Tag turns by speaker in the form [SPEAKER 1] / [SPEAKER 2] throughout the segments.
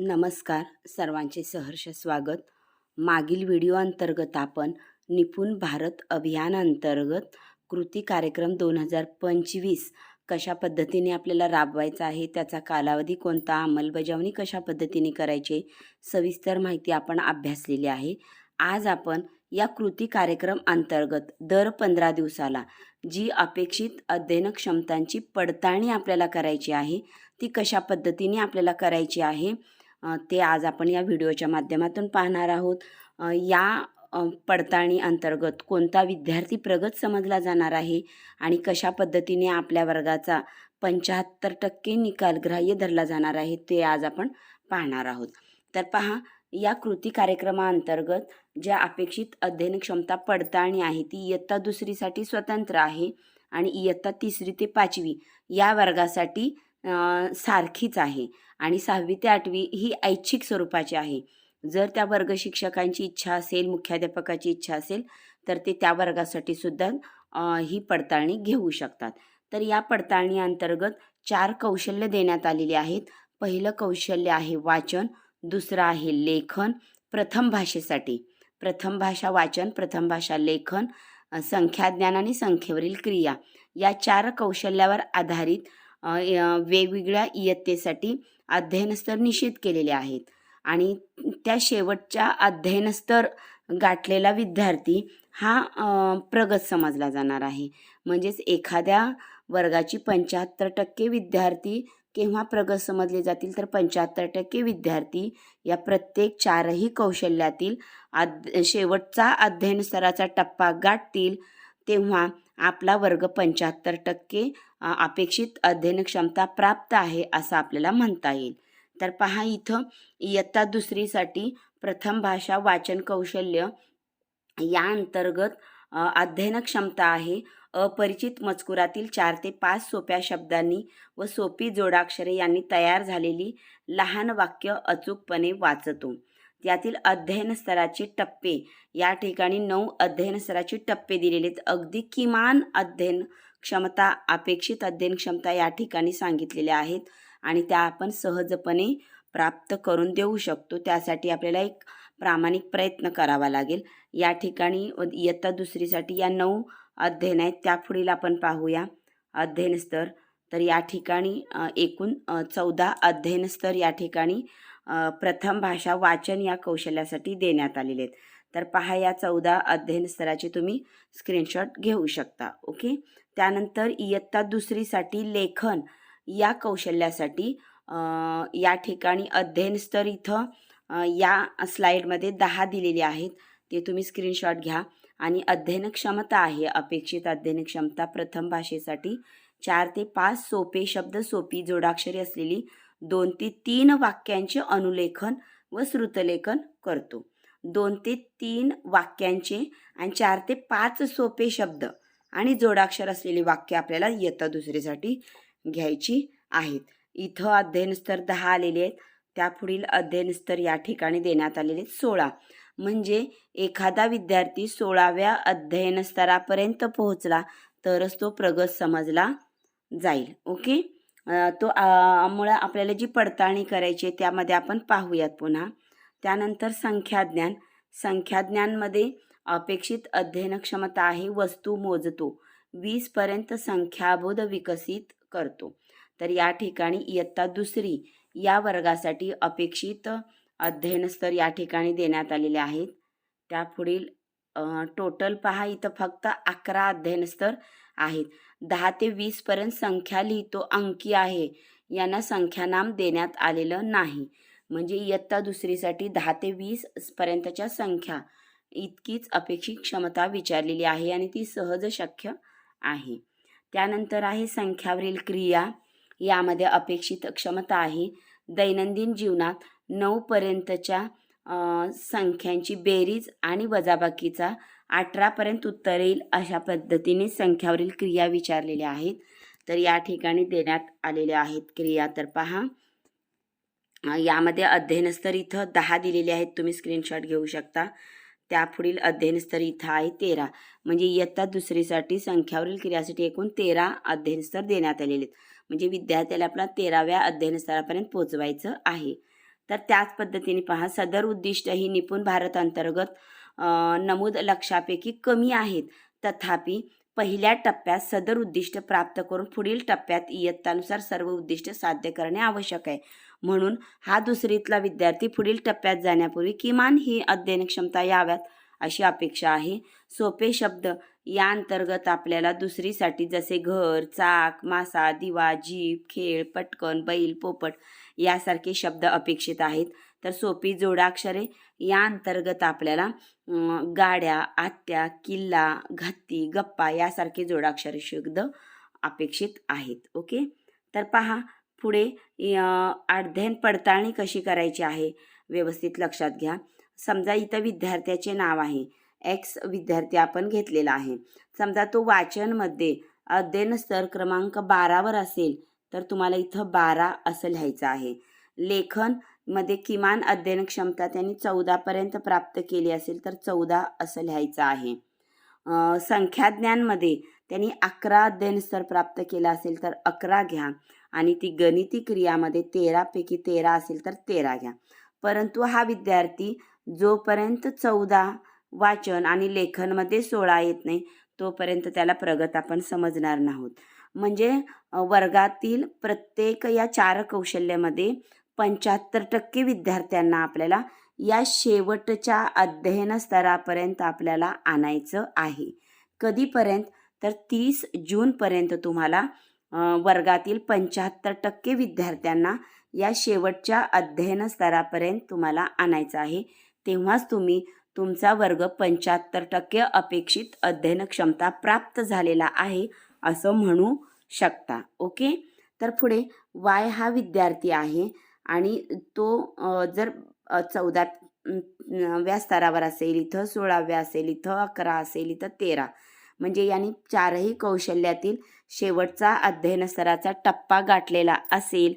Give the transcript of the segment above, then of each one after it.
[SPEAKER 1] नमस्कार. सर्वांचे सहर्ष स्वागत. मागील व्हिडिओ अंतर्गत आपण निपुण भारत अभियानांतर्गत कृती कार्यक्रम दोन हजार पंचवीस कशा पद्धतीने आपल्याला राबवायचा आहे त्याचा कालावधी कोणता अंमलबजावणी कशा पद्धतीने करायची सविस्तर माहिती आपण अभ्यासलेली आहे. आज आपण या कृती कार्यक्रम अंतर्गत दर पंधरा दिवसाला जी अपेक्षित अध्ययन क्षमतांची पडताळणी आपल्याला करायची आहे ती कशा पद्धतीने आपल्याला करायची आहे ते आज आपण या व्हिडिओच्या माध्यमातून पाहणार आहोत. या पडताळणी अंतर्गत कोणता विद्यार्थी प्रगत समजला जाणार आहे आणि कशा पद्धतीने आपल्या वर्गाचा पंच्याहत्तर टक्के निकाल ग्राह्य धरला जाणार आहे ते आज आपण पाहणार आहोत. तर पहा या कृती कार्यक्रमाअंतर्गत ज्या अपेक्षित अध्ययन क्षमता पडताळणी आहे ती इयत्ता दुसरीसाठी स्वतंत्र आहे आणि इयत्ता तिसरी ते पाचवी या वर्गासाठी सारखीच आहे आणि सहावी ते आठवी ही ऐच्छिक स्वरूपाची आहे. जर त्या वर्ग शिक्षकांची इच्छा असेल मुख्याध्यापकाची इच्छा असेल तर ते त्या वर्गासाठी सुद्धा ही पडताळणी घेऊ शकतात. तर या पडताळणी अंतर्गत चार कौशल्य देण्यात आलेली आहेत. पहिलं कौशल्य आहे वाचन दुसरं आहे लेखन प्रथम भाषेसाठी. प्रथम भाषा वाचन प्रथम भाषा लेखन संख्याज्ञान आणि संख्येवरील क्रिया. या चार कौशल्यावर आधारित वेगवेगळ्या इयत्तेसाठी अध्ययनस्तर निश्चित केलेले आहेत. आणि त्या शेवटच्या अध्ययनस्तर गाठलेला विद्यार्थी हा प्रगत समजला जाणार आहे. म्हणजेच एखाद्या वर्गाची पंच्याहत्तर टक्के विद्यार्थी केव्हा प्रगत समजले जातील तर पंच्याहत्तर टक्के विद्यार्थी या प्रत्येक चारही कौशल्यातील अद शेवटचा अध्ययन स्तराचा टप्पा गाठतील तेव्हा आपला वर्ग पंच्याहत्तर टक्के अपेक्षित अध्ययन क्षमता प्राप्त आहे असं आपल्याला म्हणता येईल. तर पहा इथं इयत्ता दुसरीसाठी प्रथम भाषा वाचन कौशल्य या अंतर्गत अध्ययन क्षमता आहे. अपरिचित मजकुरातील चार ते पाच सोप्या शब्दांनी व सोपी जोडाक्षरे यांनी तयार झालेली लहान वाक्य अचूकपणे वाचतो. यातील अध्ययन स्तराचे टप्पे. या ठिकाणी नऊ अध्ययन स्तराचे टप्पे दिलेले आहेत. अगदी किमान अध्ययन क्षमता अपेक्षित अध्ययन क्षमता या ठिकाणी सांगितलेल्या आहेत आणि त्या आपण सहजपणे प्राप्त करून देऊ शकतो. त्यासाठी आपल्याला एक प्रामाणिक प्रयत्न करावा लागेल. या ठिकाणी इयत्ता दुसरीसाठी या नऊ अध्ययन आहेत. त्या पुढील आपण पाहूया. अध्ययन स्तर तर या ठिकाणी एकूण चौदा अध्ययन स्तर या ठिकाणी प्रथम भाषा वाचन या कौशल्यासाठी देण्यात आलेले आहेत. तर पहा या चौदा अध्ययन स्तराचे तुम्ही स्क्रीनशॉट घेऊ शकता ओके त्यानंतर इयत्ता दुसरीसाठी लेखन या कौशल्यासाठी या ठिकाणी अध्ययन स्तर इथं या स्लाईडमध्ये दहा दिलेले आहेत. ते तुम्ही स्क्रीनशॉट घ्या. आणि अध्ययन क्षमता आहे अपेक्षित अध्ययन क्षमता प्रथम भाषेसाठी चार ते पाच सोपे शब्द सोपी जोडाक्षरी असलेली दोन ते तीन वाक्यांचे अनुलेखन व श्रुतलेखन करतो. दोन ते तीन वाक्यांचे आणि चार ते पाच सोपे शब्द आणि जोडाक्षर असलेली वाक्य आपल्याला इयत्ता दुसरीसाठी घ्यायची आहेत. इथं अध्ययन स्तर दहा आलेले आहेत. त्यापुढील अध्ययन स्तर या ठिकाणी देण्यात आलेले आहेत सोळा. म्हणजे एखादा विद्यार्थी सोळाव्या अध्ययन स्तरापर्यंत पोहोचला तरच तो प्रगत समजला जाईल. ओके? तो मुळं आपल्याला जी पडताळणी करायची आहे त्यामध्ये आपण पाहूयात पुन्हा. त्यानंतर संख्याज्ञान. संख्याज्ञानमध्ये अपेक्षित अध्ययन क्षमता आहे वस्तू मोजतो. वीसपर्यंत संख्याबोध विकसित करतो. तर या ठिकाणी इयत्ता दुसरी या वर्गासाठी अपेक्षित अध्ययनस्तर या ठिकाणी देण्यात आलेले आहेत. त्यापुढील टोटल पहा इथं फक्त अकरा अध्ययनस्तर आहेत. दहा ते वीसपर्यंत संख्या लिहितो अंकी आहे. यांना संख्यानाम देण्यात आलेलं नाही. म्हणजे इयत्ता दुसरीसाठी दहा ते वीस पर्यंतच्या संख्या. इतकीच अपेक्षित क्षमता विचारलेली आहे आणि ती सहज शक्य आहे. त्यानंतर आहे संख्यावरील क्रिया. यामध्ये अपेक्षित क्षमता आहे. दैनंदिन जीवनात नऊपर्यंतच्या संख्यांची बेरीज आणि वजाबाकीचा अठरापर्यंत उत्तर येईल अशा पद्धतीने संख्यावरील क्रिया विचारलेल्या आहेत. तर या ठिकाणी देण्यात आलेल्या आहेत क्रिया. तर पहा. यामध्ये अध्ययनस्तर इथं दहा दिलेले आहेत. तुम्ही स्क्रीनशॉट घेऊ शकता. त्यापुढील अध्ययनस्तर इथं आहे तेरा. म्हणजे इयत्ता दुसरीसाठी संख्यावरील क्रियासाठी एकूण तेरा अध्ययनस्तर देण्यात आलेले आहेत. म्हणजे विद्यार्थ्याला आपला तेराव्या अध्ययनस्तरापर्यंत पोचवायचं आहे. तर त्याच पद्धतीने पहा. सदर उद्दिष्ट ही निपुण भारत अंतर्गत नमूद लक्षापैकी कमी आहेत. तथापि पहिल्या टप्प्यात सदर उद्दिष्ट प्राप्त करून पुढील टप्प्यात इयत्तानुसार सर्व उद्दिष्ट साध्य करणे आवश्यक आहे. म्हणून हा दुसरीतला विद्यार्थी पुढील टप्प्यात जाण्यापूर्वी किमान ही अध्ययन क्षमता याव्यात अशी अपेक्षा आहे. सोपे शब्द या अंतर्गत आपल्याला दुसरीसाठी जसे घर चाक मासा दिवा जीप खेळ पटकन बैल पोपट यासारखे शब्द अपेक्षित आहेत. तर सोपी जोडाक्षरे या अंतर्गत आपल्याला गाड्या आत्या किल्ला घत्ती गप्पा यासारखे जोडाक्षरे शब्द अपेक्षित आहेत. ओके? तर पहा पुढे अध्ययन पडताळणी कशी करायची आहे? व्यवस्थित लक्षात घ्या. समजा इथं विद्यार्थ्याचे नाव आहे. एक्स विद्यार्थी आपण घेतलेला आहे. समजा तो वाचनमध्ये अध्ययन स्तर क्रमांक बारावर असेल तर तुम्हाला इथं बारा असं लिहायचं आहे. लेखन मध्ये किमान अध्ययन क्षमता त्यांनी चौदापर्यंत प्राप्त केली असेल तर चौदा असं लिहायचं आहे. संख्याज्ञानमध्ये त्यांनी अकरा अध्ययन स्तर प्राप्त केला असेल तर अकरा घ्या. आणि ती गणिती क्रियामध्ये तेरापैकी तेरा असेल तर तेरा घ्या. परंतु हा विद्यार्थी जोपर्यंत चौदा वाचन आणि लेखनमध्ये सोळा येत नाही तोपर्यंत त्याला प्रगत आपण समजणार नाहोत. म्हणजे वर्गातील प्रत्येक या चार कौशल्यामध्ये पंच्याहत्तर टक्के विद्यार्थ्यांना आपल्याला या शेवटच्या अध्ययन स्तरापर्यंत आपल्याला आणायचं आहे. कधीपर्यंत? तर तीस जूनपर्यंत तुम्हाला वर्गातील पंच्याहत्तर टक्के विद्यार्थ्यांना या शेवटच्या अध्ययन स्तरापर्यंत तुम्हाला आणायचं आहे. तेव्हाच तुम्ही तुमचा वर्ग पंच्याहत्तर टक्के अपेक्षित अध्ययन क्षमता प्राप्त झालेला आहे असं म्हणू शकता. ओके? तर पुढे वाय हा विद्यार्थी आहे. आणि तो जर चौदा व्या स्तरावर असेल इथं सोळाव्या असेल इथं अकरा असेल इथं तेरा म्हणजे यांनी चारही कौशल्यातील शेवटचा अध्ययन स्तराचा टप्पा गाठलेला असेल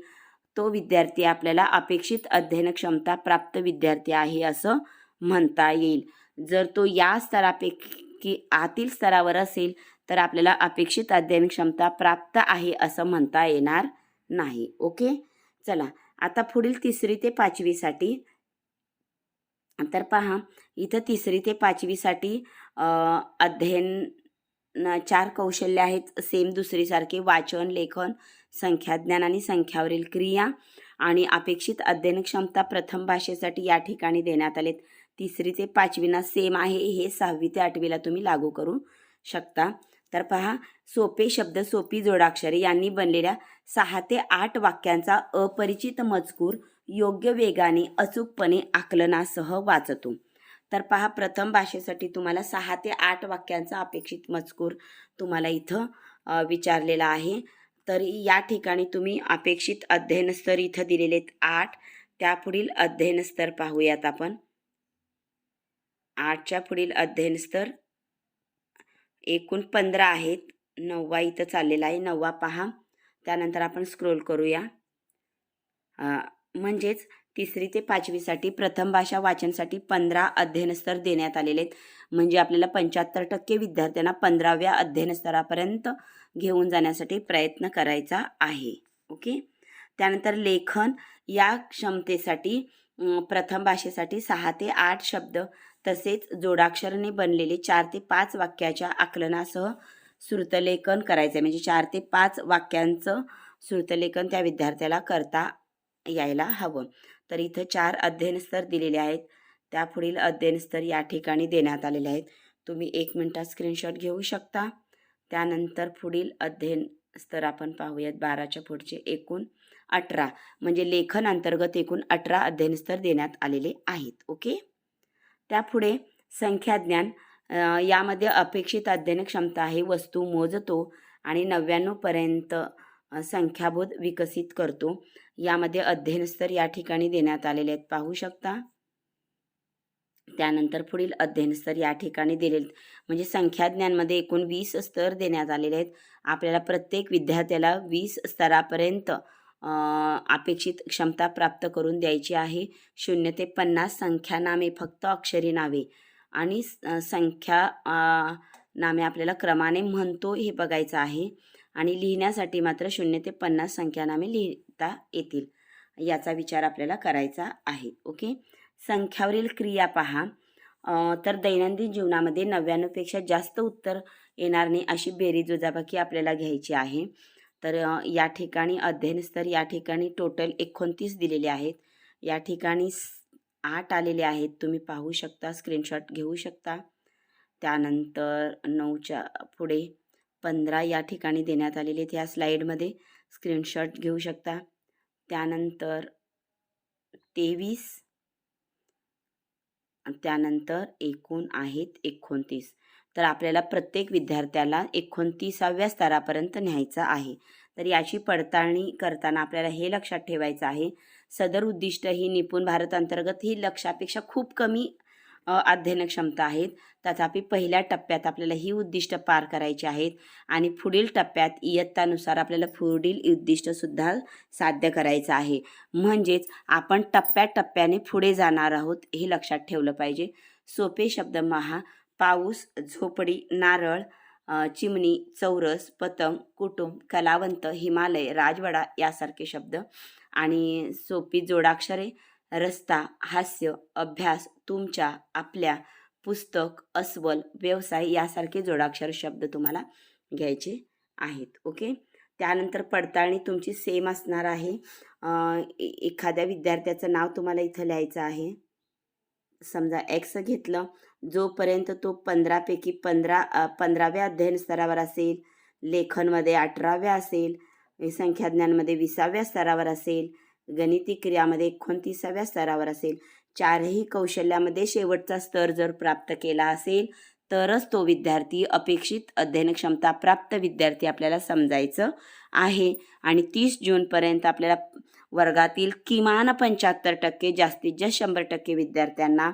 [SPEAKER 1] तो विद्यार्थी आपल्याला अपेक्षित अध्ययन क्षमता प्राप्त विद्यार्थी आहे असं म्हणता येईल. जर तो या स्तरापैकी आतील स्तरावर असेल तर आपल्याला अपेक्षित अध्ययन क्षमता प्राप्त आहे असं म्हणता येणार नाही. ओके? चला आता पुढील तिसरी ते पाचवीसाठी. तर पहा इथं तिसरी ते पाचवीसाठी अध्ययन चार कौशल्य आहेत. सेम दुसरीसारखे वाचन लेखन संख्याज्ञान आणि संख्यावरील क्रिया आणि अपेक्षित अध्ययन क्षमता प्रथम भाषेसाठी या ठिकाणी देण्यात आलेत. तिसरी ते पाचवीना सेम आहे. हे सहावी ते आठवीला तुम्ही लागू करू शकता. तर पहा सोपे शब्द सोपी जोडाक्षरे यांनी बनलेल्या सहा ते आठ वाक्यांचा अपरिचित मजकूर योग्य वेगाने अचूकपणे आकलनासह वाचतो. तर पहा प्रथम भाषेसाठी तुम्हाला सहा ते आठ वाक्यांचा अपेक्षित मजकूर तुम्हाला इथं विचारलेला आहे. तर या ठिकाणी तुम्ही अपेक्षित अध्ययनस्तर इथं दिलेले आठ. त्यापुढील अध्ययनस्तर पाहूयात आपण. आठच्या पुढील अध्ययनस्तर एकूण पंधरा आहेत. नववा इथं चाललेला आहे. नववा पहा. त्यानंतर आपण स्क्रोल करूया. म्हणजेच तिसरी ते पाचवीसाठी प्रथम भाषा वाचनसाठी पंधरा अध्ययनस्तर देण्यात आलेले आहेत. म्हणजे आपल्याला पंच्याहत्तर टक्के विद्यार्थ्यांना पंधराव्या अध्ययनस्तरापर्यंत घेऊन जाण्यासाठी प्रयत्न करायचा आहे. ओके? त्यानंतर लेखन या क्षमतेसाठी प्रथम भाषेसाठी सहा ते आठ शब्द तसेच जोडाक्षराने बनलेले चार ते पाच वाक्याच्या आकलनासह श्रुतलेखन करायचं आहे म्हणजे चार ते पाच वाक्यांचं श्रुतलेखन त्या विद्यार्थ्याला करता यायला हवं. तर इथं चार अध्ययनस्तर दिलेले आहेत. त्यापुढील पुढील अध्ययनस्तर या ठिकाणी देण्यात आलेले आहेत. तुम्ही एक मिनटात स्क्रीनशॉट घेऊ शकता. त्यानंतर पुढील अध्ययन स्तर आपण पाहूयात. बाराच्या पुढचे एकूण अठरा. म्हणजे लेखन अंतर्गत एकूण अठरा अध्ययनस्तर देण्यात आलेले आहेत. ओके? त्यापुढे संख्याज्ञान यामध्ये अपेक्षित अध्ययन क्षमता आहे. वस्तू मोजतो आणि नव्याण्णवपर्यंत संख्याबोध विकसित करतो. यामध्ये अध्ययनस्तर या ठिकाणी देण्यात आलेले आहेत. पाहू शकता? त्यानंतर पुढील अध्ययनस्तर या ठिकाणी दिले म्हणजे संख्याज्ञानमध्ये एकूण वीस स्तर देण्यात आलेले आहेत. आपल्याला प्रत्येक विद्यार्थ्याला वीस स्तरापर्यंत अपेक्षित क्षमता प्राप्त करून द्यायची आहे. शून्य ते पन्नास संख्या नामे फक्त अक्षरी नावे. आणि स- संख्या नामे आपल्याला क्रमाने म्हणतो हे बघायचं आहे. आणि लिहिण्यासाठी मात्र शून्य ते पन्नास संख्या नामे लिहिता येतील. याचा विचार आपल्याला करायचा आहे. ओके? संख्यावरील क्रिया पहा. तर दैनंदिन जीवनामध्ये नव्याण्णवपेक्षा जास्त उत्तर येणार नाही अशी बेरीज वजाबाकी आपल्याला घ्यायची आहे. तर या ठिकाणी अध्ययन स्तर या ठिकाणी टोटल एकोणतीस दिलेले आहेत. या ठिकाणी आठ आलेले आहेत. तुम्ही पाहू शकता स्क्रीनशॉट घेऊ शकता. त्यानंतर नऊच्या पुढे पंधरा या ठिकाणी देण्यात आलेले आहेत या स्लाईडमध्ये स्क्रीनशॉट घेऊ शकता. त्यानंतर तेवीस. त्यानंतर एकूण आहेत एकोणतीस. तर आपल्याला प्रत्येक विद्यार्थ्याला एकोणतीसाव्या स्तरापर्यंत न्यायचं आहे. तर याची पडताळणी करताना आपल्याला हे लक्षात ठेवायचं आहे. सदर उद्दिष्ट ही निपुण भारत अंतर्गत ही लक्षापेक्षा खूप कमी अध्ययन क्षमता आहेत. तथापि पहिल्या टप्प्यात आपल्याला ही उद्दिष्ट पार करायची आहेत आणि पुढील टप्प्यात इयत्तानुसार आपल्याला पुढील उद्दिष्टसुद्धा साध्य करायचं आहे. म्हणजेच आपण टप्प्याटप्प्याने पुढे जाणार आहोत हे लक्षात ठेवलं पाहिजे. सोपे शब्द महा पाऊस झोपडी नारळ चिमणी चौरस पतंग कुटुंब कलावंत हिमालय राजवाडा यासारखे शब्द. आणि सोपी जोडाक्षरे रस्ता हास्य अभ्यास तुमच्या आपल्या पुस्तक अस्वल व्यवसाय यासारखे जोडाक्षर शब्द तुम्हाला घ्यायचे आहेत. ओके? त्यानंतर पडताळणी तुमची सेम असणार आहे. ए- एखाद्या विद्यार्थ्याचं नाव तुम्हाला इथं लिहायचं आहे. समजा एक्स घेतलं जोपर्यंत तो पंधरापैकी पंधरा पंधराव्या अध्ययन स्तरावर असेल लेखनमध्ये अठराव्या असेल संख्याज्ञानमध्ये विसाव्या स्तरावर असेल गणिती क्रियामध्ये एकोणतीसाव्या स्तरावर असेल चारही कौशल्यामध्ये शेवटचा स्तर जर प्राप्त केला असेल तरच तो विद्यार्थी अपेक्षित अध्ययन क्षमता प्राप्त विद्यार्थी आपल्याला समजायचं आहे. आणि तीस जूनपर्यंत आपल्याला वर्गातील किमान पंच्याहत्तर टक्के जास्तीत जास्त शंभर टक्के विद्यार्थ्यांना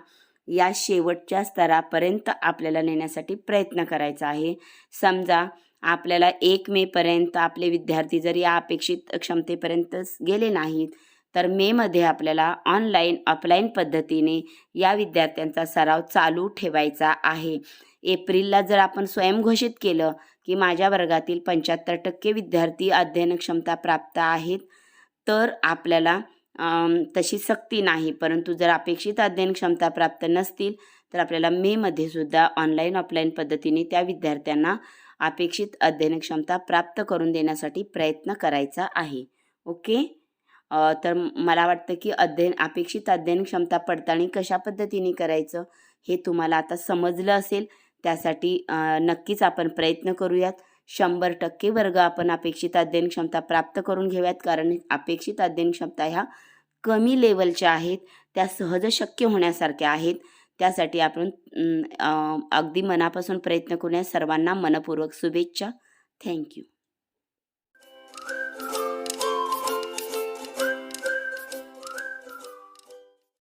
[SPEAKER 1] या शेवटच्या स्तरापर्यंत आपल्याला नेण्यासाठी प्रयत्न करायचा आहे. समजा आपल्याला एक मेपर्यंत आपले विद्यार्थी जर या अपेक्षित क्षमतेपर्यंत गेले नाहीत तर मेमध्ये आपल्याला ऑनलाईन ऑफलाईन पद्धतीने या विद्यार्थ्यांचा सराव चालू ठेवायचा आहे. एप्रिलला जर आपण स्वयंघोषित केलं की माझ्या वर्गातील पंच्याहत्तर टक्के विद्यार्थी अध्ययन क्षमता प्राप्त आहेत तर आपल्याला तशी सक्ती नाही. परंतु जर अपेक्षित अध्ययन क्षमता प्राप्त नसतील तर आपल्याला मेमध्ये सुद्धा ऑनलाईन ऑफलाईन पद्धतीने त्या विद्यार्थ्यांना अपेक्षित अध्ययन क्षमता प्राप्त करून देण्यासाठी प्रयत्न करायचा आहे. ओके? तर मला वाटतं की अध्ययन अपेक्षित अध्ययन क्षमता पडताळणी कशा पद्धतीने करायचं हे तुम्हाला आता समजलं असेल. त्यासाठी नक्कीच आपण प्रयत्न करूयात. शंभर टक्के वर्ग आपण अपेक्षित अध्ययन क्षमता प्राप्त करून घेऊयात कारण अपेक्षित अध्ययन क्षमता ह्या कमी लेवलच्या आहेत त्या सहज शक्य होण्यासारख्या आहेत. त्यासाठी आपण अगदी मनापासून प्रयत्न करूया सर्वांना मनपूर्वक शुभेच्छा. थँक्यू